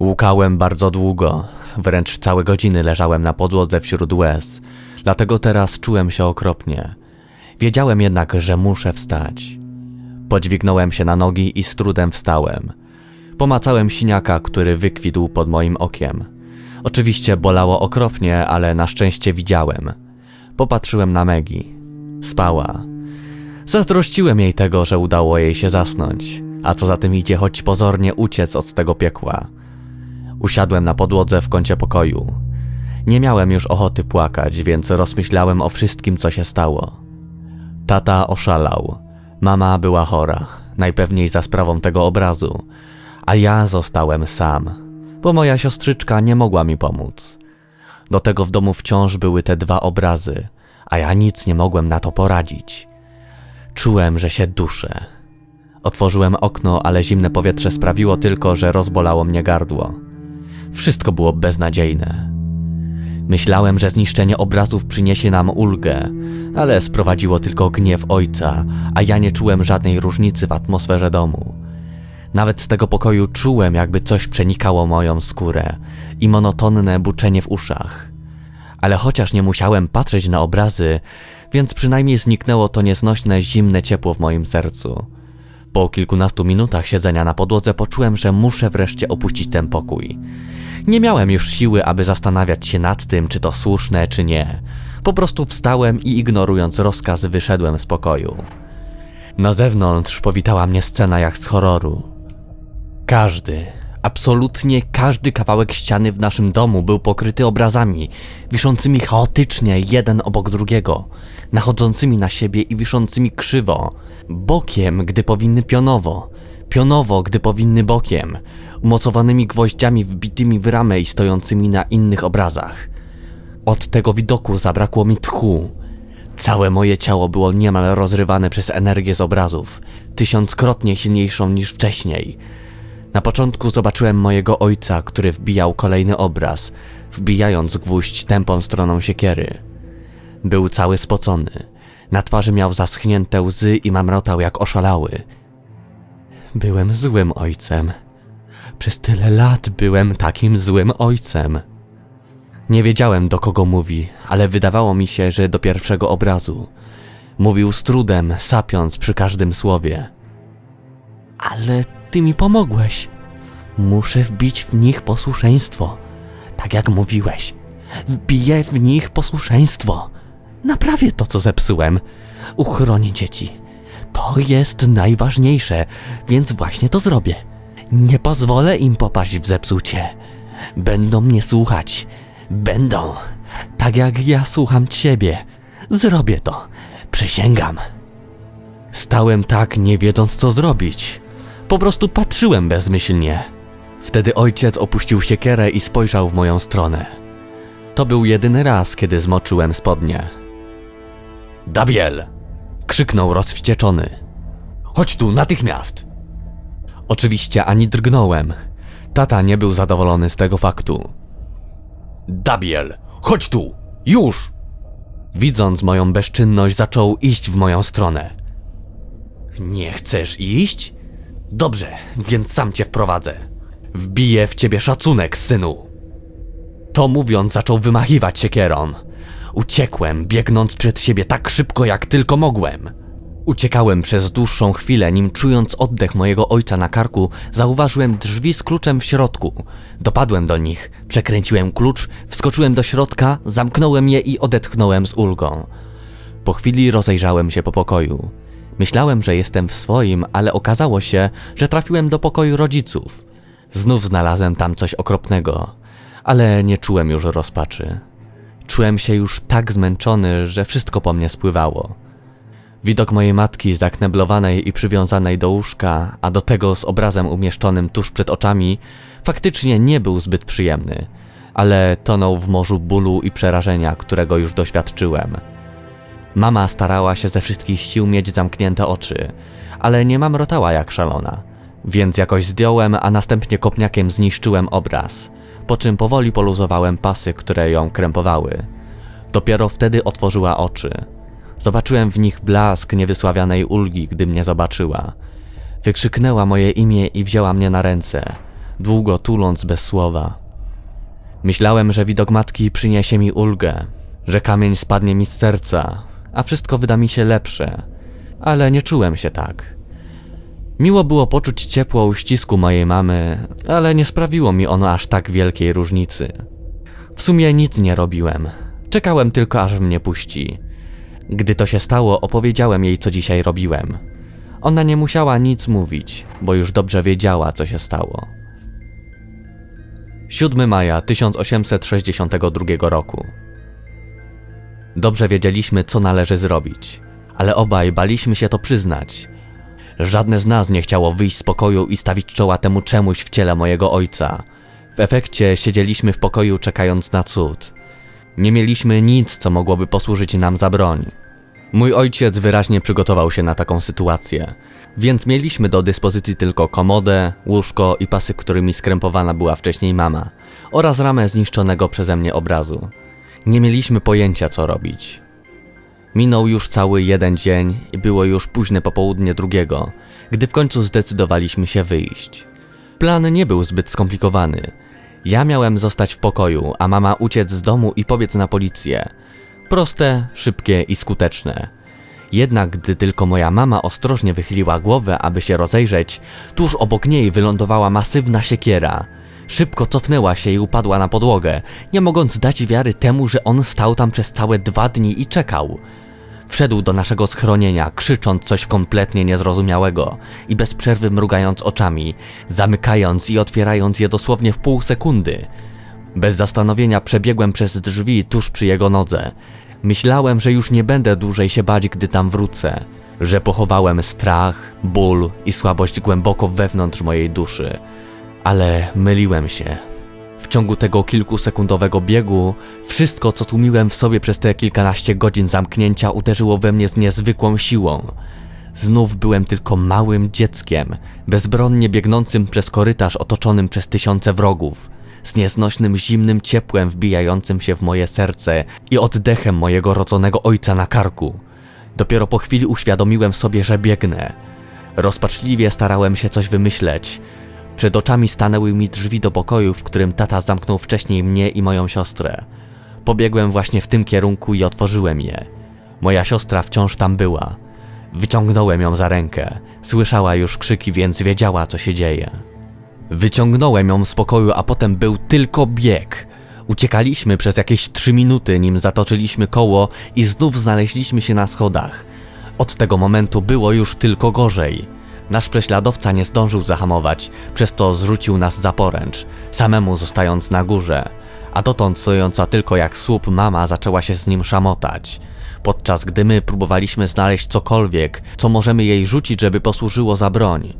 Łukałem bardzo długo, wręcz całe godziny leżałem na podłodze wśród łez, dlatego teraz czułem się okropnie. Wiedziałem jednak, że muszę wstać. Podźwignąłem się na nogi i z trudem wstałem. Pomacałem siniaka, który wykwitł pod moim okiem. Oczywiście bolało okropnie, ale na szczęście widziałem. Popatrzyłem na Megi. Spała. Zazdrościłem jej tego, że udało jej się zasnąć, a co za tym idzie, choć pozornie uciec od tego piekła. Usiadłem na podłodze w kącie pokoju. Nie miałem już ochoty płakać, więc rozmyślałem o wszystkim, co się stało. Tata oszalał. Mama była chora, najpewniej za sprawą tego obrazu, a ja zostałem sam, bo moja siostrzyczka nie mogła mi pomóc. Do tego w domu wciąż były te dwa obrazy, a ja nic nie mogłem na to poradzić. Czułem, że się duszę. Otworzyłem okno, ale zimne powietrze sprawiło tylko, że rozbolało mnie gardło. Wszystko było beznadziejne. Myślałem, że zniszczenie obrazów przyniesie nam ulgę, ale sprowadziło tylko gniew ojca, a ja nie czułem żadnej różnicy w atmosferze domu. Nawet z tego pokoju czułem, jakby coś przenikało moją skórę i monotonne buczenie w uszach. Ale chociaż nie musiałem patrzeć na obrazy, więc przynajmniej zniknęło to nieznośne, zimne ciepło w moim sercu. Po kilkunastu minutach siedzenia na podłodze poczułem, że muszę wreszcie opuścić ten pokój. Nie miałem już siły, aby zastanawiać się nad tym, czy to słuszne, czy nie. Po prostu wstałem i ignorując rozkaz wyszedłem z pokoju. Na zewnątrz powitała mnie scena jak z horroru. Każdy, absolutnie każdy kawałek ściany w naszym domu był pokryty obrazami, wiszącymi chaotycznie jeden obok drugiego, nachodzącymi na siebie i wiszącymi krzywo, bokiem, gdy powinny pionowo, pionowo, gdy powinny bokiem, umocowanymi gwoździami wbitymi w ramę i stojącymi na innych obrazach. Od tego widoku zabrakło mi tchu. Całe moje ciało było niemal rozrywane przez energię z obrazów, tysiąckrotnie silniejszą niż wcześniej. Na początku zobaczyłem mojego ojca, który wbijał kolejny obraz, wbijając gwóźdź tępą stroną siekiery. Był cały spocony. Na twarzy miał zaschnięte łzy i mamrotał jak oszalały. Byłem złym ojcem. Przez tyle lat byłem takim złym ojcem. Nie wiedziałem do kogo mówi, ale wydawało mi się, że do pierwszego obrazu. Mówił z trudem, sapiąc przy każdym słowie. Ale ty mi pomogłeś. Muszę wbić w nich posłuszeństwo. Tak jak mówiłeś. Wbiję w nich posłuszeństwo. Naprawię to, co zepsułem. Uchronię dzieci. To jest najważniejsze, więc właśnie to zrobię. Nie pozwolę im popaść w zepsucie. Będą mnie słuchać. Będą. Tak jak ja słucham ciebie. Zrobię to. Przysięgam. Stałem tak, nie wiedząc co zrobić. Po prostu patrzyłem bezmyślnie. Wtedy ojciec opuścił siekierę i spojrzał w moją stronę. To był jedyny raz, kiedy zmoczyłem spodnie. Dabiel! krzyknął rozwścieczony. Chodź tu, natychmiast! Oczywiście ani drgnąłem. Tata nie był zadowolony z tego faktu. Dabiel, chodź tu! Już! Widząc moją bezczynność, zaczął iść w moją stronę. Nie chcesz iść? Dobrze, więc sam cię wprowadzę. Wbiję w ciebie szacunek, synu. To mówiąc, zaczął wymachiwać siekierą. Uciekłem, biegnąc przed siebie tak szybko, jak tylko mogłem. Uciekałem przez dłuższą chwilę, nim czując oddech mojego ojca na karku, zauważyłem drzwi z kluczem w środku. Dopadłem do nich, przekręciłem klucz, wskoczyłem do środka, zamknąłem je i odetchnąłem z ulgą. Po chwili rozejrzałem się po pokoju. Myślałem, że jestem w swoim, ale okazało się, że trafiłem do pokoju rodziców. Znów znalazłem tam coś okropnego, ale nie czułem już rozpaczy. Czułem się już tak zmęczony, że wszystko po mnie spływało. Widok mojej matki zakneblowanej i przywiązanej do łóżka, a do tego z obrazem umieszczonym tuż przed oczami, faktycznie nie był zbyt przyjemny, ale tonął w morzu bólu i przerażenia, którego już doświadczyłem. Mama starała się ze wszystkich sił mieć zamknięte oczy, ale nie mamrotała jak szalona, więc jakoś zdjąłem, a następnie kopniakiem zniszczyłem obraz, po czym powoli poluzowałem pasy, które ją krępowały. Dopiero wtedy otworzyła oczy. Zobaczyłem w nich blask niewysławianej ulgi, gdy mnie zobaczyła. Wykrzyknęła moje imię i wzięła mnie na ręce. długo tuląc bez słowa. Myślałem, że widok matki przyniesie mi ulgę, że kamień spadnie mi z serca, a wszystko wyda mi się lepsze, ale nie czułem się tak. Miło było poczuć ciepło uścisku mojej mamy, ale nie sprawiło mi ono aż tak wielkiej różnicy. W sumie nic nie robiłem. Czekałem tylko aż mnie puści. Gdy to się stało, opowiedziałem jej, co dzisiaj robiłem. Ona nie musiała nic mówić, bo już dobrze wiedziała, co się stało. 7 maja 1862 roku. Dobrze wiedzieliśmy, co należy zrobić, ale obaj baliśmy się to przyznać. Żadne z nas nie chciało wyjść z pokoju i stawić czoła temu czemuś w ciele mojego ojca. W efekcie siedzieliśmy w pokoju czekając na cud. Nie mieliśmy nic, co mogłoby posłużyć nam za broń. Mój ojciec wyraźnie przygotował się na taką sytuację, więc mieliśmy do dyspozycji tylko komodę, łóżko i pasy, którymi skrępowana była wcześniej mama, oraz ramę zniszczonego przeze mnie obrazu. Nie mieliśmy pojęcia, co robić. Minął już cały jeden dzień i było już późne popołudnie drugiego, gdy w końcu zdecydowaliśmy się wyjść. Plan nie był zbyt skomplikowany. Ja miałem zostać w pokoju, a mama uciec z domu i pobiec na policję. Proste, szybkie i skuteczne. Jednak gdy tylko moja mama ostrożnie wychyliła głowę, aby się rozejrzeć, tuż obok niej wylądowała masywna siekiera. Szybko cofnęła się i upadła na podłogę, nie mogąc dać wiary temu, że on stał tam przez całe dwa dni i czekał. Wszedł do naszego schronienia, krzycząc coś kompletnie niezrozumiałego i bez przerwy mrugając oczami, zamykając i otwierając je dosłownie w pół sekundy. Bez zastanowienia przebiegłem przez drzwi tuż przy jego nodze. Myślałem, że już nie będę dłużej się bać, gdy tam wrócę, że pochowałem strach, ból i słabość głęboko wewnątrz mojej duszy. Ale myliłem się. W ciągu tego kilkusekundowego biegu, wszystko co tłumiłem w sobie przez te kilkanaście godzin zamknięcia uderzyło we mnie z niezwykłą siłą. Znów byłem tylko małym dzieckiem, bezbronnie biegnącym przez korytarz otoczonym przez tysiące wrogów, z nieznośnym zimnym ciepłem wbijającym się w moje serce i oddechem mojego rodzonego ojca na karku. Dopiero po chwili uświadomiłem sobie, że biegnę. Rozpaczliwie starałem się coś wymyśleć. Przed oczami stanęły mi drzwi do pokoju, w którym tata zamknął wcześniej mnie i moją siostrę. Pobiegłem właśnie w tym kierunku i otworzyłem je. Moja siostra wciąż tam była. Wyciągnąłem ją za rękę. Słyszała już krzyki, więc wiedziała, co się dzieje. Wyciągnąłem ją z pokoju, a potem był tylko bieg. Uciekaliśmy przez jakieś trzy minuty, nim zatoczyliśmy koło i znów znaleźliśmy się na schodach. Od tego momentu było już tylko gorzej. Nasz prześladowca nie zdążył zahamować, przez to zrzucił nas za poręcz, samemu zostając na górze. A dotąd stojąca tylko jak słup mama zaczęła się z nim szamotać. Podczas gdy my próbowaliśmy znaleźć cokolwiek, co możemy jej rzucić, żeby posłużyło za broń.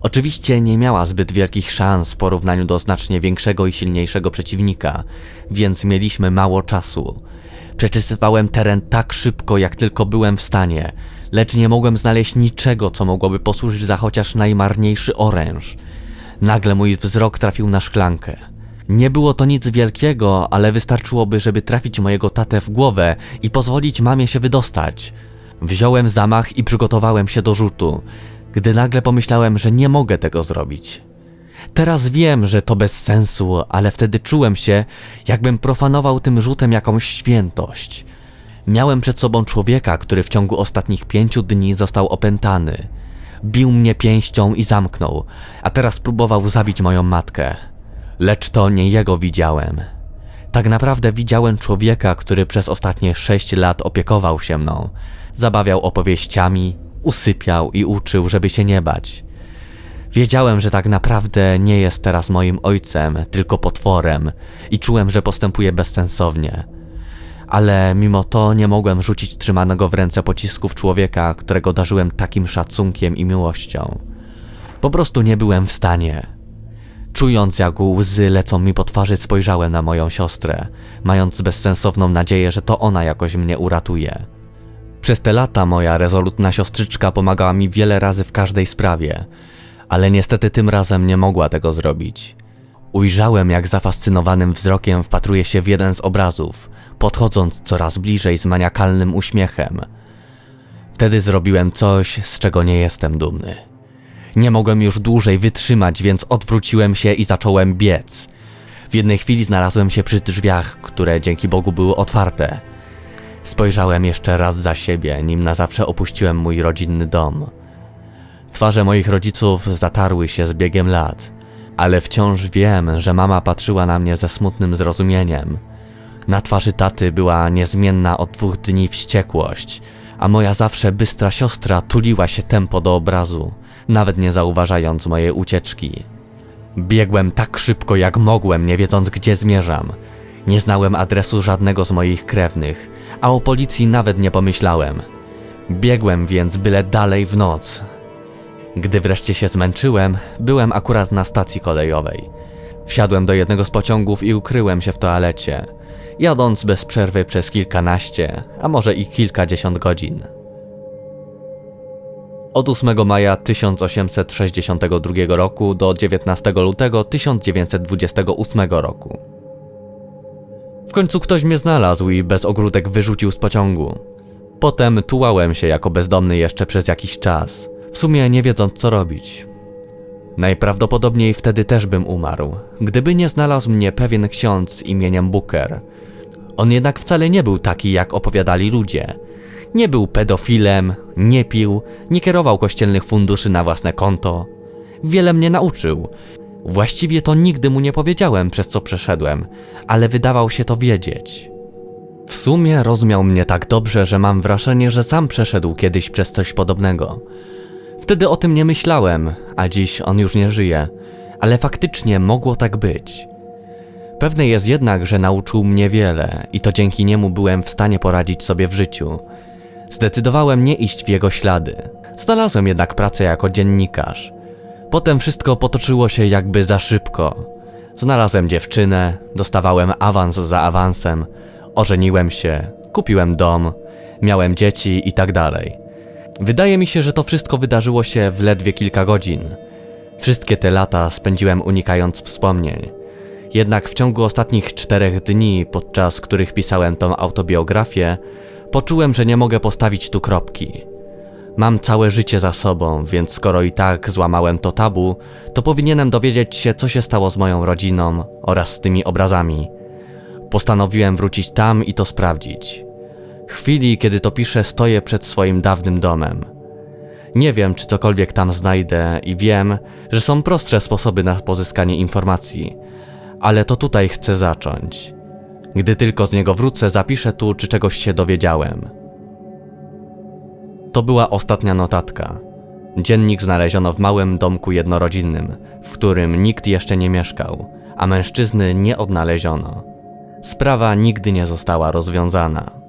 Oczywiście nie miała zbyt wielkich szans w porównaniu do znacznie większego i silniejszego przeciwnika, więc mieliśmy mało czasu. Przeczysywałem teren tak szybko, jak tylko byłem w stanie, lecz nie mogłem znaleźć niczego, co mogłoby posłużyć za chociaż najmarniejszy oręż. Nagle mój wzrok trafił na szklankę. Nie było to nic wielkiego, ale wystarczyłoby, żeby trafić mojego tatę w głowę i pozwolić mamie się wydostać. Wziąłem zamach i przygotowałem się do rzutu, gdy nagle pomyślałem, że nie mogę tego zrobić. Teraz wiem, że to bez sensu, ale wtedy czułem się, jakbym profanował tym rzutem jakąś świętość. Miałem przed sobą człowieka, który w ciągu ostatnich pięciu dni został opętany. Bił mnie pięścią i zamknął, a teraz próbował zabić moją matkę. Lecz to nie jego widziałem. Tak naprawdę widziałem człowieka, który przez ostatnie sześć lat opiekował się mną. Zabawiał opowieściami, usypiał i uczył, żeby się nie bać. Wiedziałem, że tak naprawdę nie jest teraz moim ojcem, tylko potworem i czułem, że postępuje bezsensownie. Ale mimo to nie mogłem rzucić trzymanego w ręce pocisków człowieka, którego darzyłem takim szacunkiem i miłością. Po prostu nie byłem w stanie. Czując jak łzy lecą mi po twarzy, spojrzałem na moją siostrę, mając bezsensowną nadzieję, że to ona jakoś mnie uratuje. Przez te lata moja rezolutna siostrzyczka pomagała mi wiele razy w każdej sprawie, ale niestety tym razem nie mogła tego zrobić. Ujrzałem, jak zafascynowanym wzrokiem wpatruje się w jeden z obrazów, podchodząc coraz bliżej z maniakalnym uśmiechem. Wtedy zrobiłem coś, z czego nie jestem dumny. Nie mogłem już dłużej wytrzymać, więc odwróciłem się i zacząłem biec. W jednej chwili znalazłem się przy drzwiach, które dzięki Bogu były otwarte. Spojrzałem jeszcze raz za siebie, nim na zawsze opuściłem mój rodzinny dom. Twarze moich rodziców zatarły się z biegiem lat, ale wciąż wiem, że mama patrzyła na mnie ze smutnym zrozumieniem. Na twarzy taty była niezmienna od dwóch dni wściekłość, a moja zawsze bystra siostra tuliła się tempo do obrazu, nawet nie zauważając mojej ucieczki. Biegłem tak szybko jak mogłem, nie wiedząc gdzie zmierzam. Nie znałem adresu żadnego z moich krewnych, a o policji nawet nie pomyślałem. Biegłem więc byle dalej w noc. Gdy wreszcie się zmęczyłem, byłem akurat na stacji kolejowej. Wsiadłem do jednego z pociągów i ukryłem się w toalecie, jadąc bez przerwy przez kilkanaście, a może i kilkadziesiąt godzin. Od 8 maja 1862 roku do 19 lutego 1928 roku. W końcu ktoś mnie znalazł i bez ogródek wyrzucił z pociągu. Potem tułałem się jako bezdomny jeszcze przez jakiś czas, w sumie nie wiedząc co robić. Najprawdopodobniej wtedy też bym umarł, gdyby nie znalazł mnie pewien ksiądz imieniem Booker. On jednak wcale nie był taki, jak opowiadali ludzie. Nie był pedofilem, nie pił, nie kierował kościelnych funduszy na własne konto. Wiele mnie nauczył. Właściwie to nigdy mu nie powiedziałem, przez co przeszedłem, ale wydawał się to wiedzieć. W sumie rozumiał mnie tak dobrze, że mam wrażenie, że sam przeszedł kiedyś przez coś podobnego. Wtedy o tym nie myślałem, a dziś on już nie żyje, ale faktycznie mogło tak być. Pewne jest jednak, że nauczył mnie wiele i to dzięki niemu byłem w stanie poradzić sobie w życiu. Zdecydowałem nie iść w jego ślady. Znalazłem jednak pracę jako dziennikarz. Potem wszystko potoczyło się jakby za szybko. Znalazłem dziewczynę, dostawałem awans za awansem, ożeniłem się, kupiłem dom, miałem dzieci i tak dalej. Wydaje mi się, że to wszystko wydarzyło się w ledwie kilka godzin. Wszystkie te lata spędziłem unikając wspomnień. Jednak w ciągu ostatnich czterech dni, podczas których pisałem tą autobiografię, poczułem, że nie mogę postawić tu kropki. Mam całe życie za sobą, więc skoro i tak złamałem to tabu, to powinienem dowiedzieć się, co się stało z moją rodziną oraz z tymi obrazami. Postanowiłem wrócić tam i to sprawdzić. Chwili, kiedy to piszę, stoję przed swoim dawnym domem. Nie wiem, czy cokolwiek tam znajdę i wiem, że są prostsze sposoby na pozyskanie informacji, ale to tutaj chcę zacząć. Gdy tylko z niego wrócę, zapiszę tu, czy czegoś się dowiedziałem. To była ostatnia notatka. Dziennik znaleziono w małym domku jednorodzinnym, w którym nikt jeszcze nie mieszkał, a mężczyzny nie odnaleziono. Sprawa nigdy nie została rozwiązana.